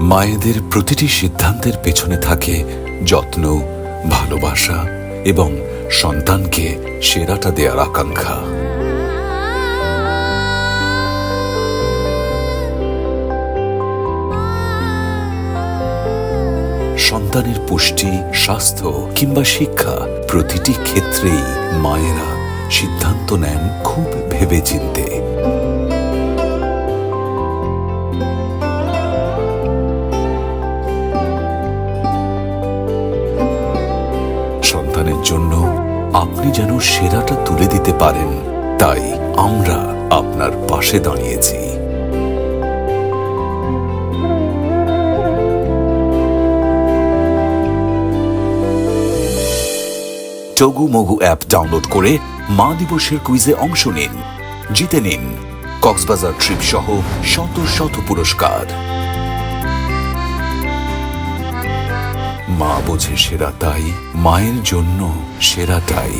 মায়েদের প্রতিটি সিদ্ধান্তের পেছনে থাকে যত্ন, ভালোবাসা এবং সন্তানকে সেরাটা দেওয়ার আকাঙ্ক্ষা। সন্তানের পুষ্টি, স্বাস্থ্য কিংবা শিক্ষা প্রতিটি ক্ষেত্রেই মায়েরা সিদ্ধান্ত নেন খুব ভেবে চিনতে জন্য আপনি যেন সেরাটা তুলে দিতে পারেন, তাই আমরা আপনার পাশে দাঁড়িয়েছি। টগু মগু অ্যাপ ডাউনলোড করে মা দিবসের কুইজে অংশ নিন। জিতে নিন কক্সবাজার ট্রিপ সহ শত শত পুরস্কার। মা বোঝে সেরা তাই মায়ের জন্য সেরাটাই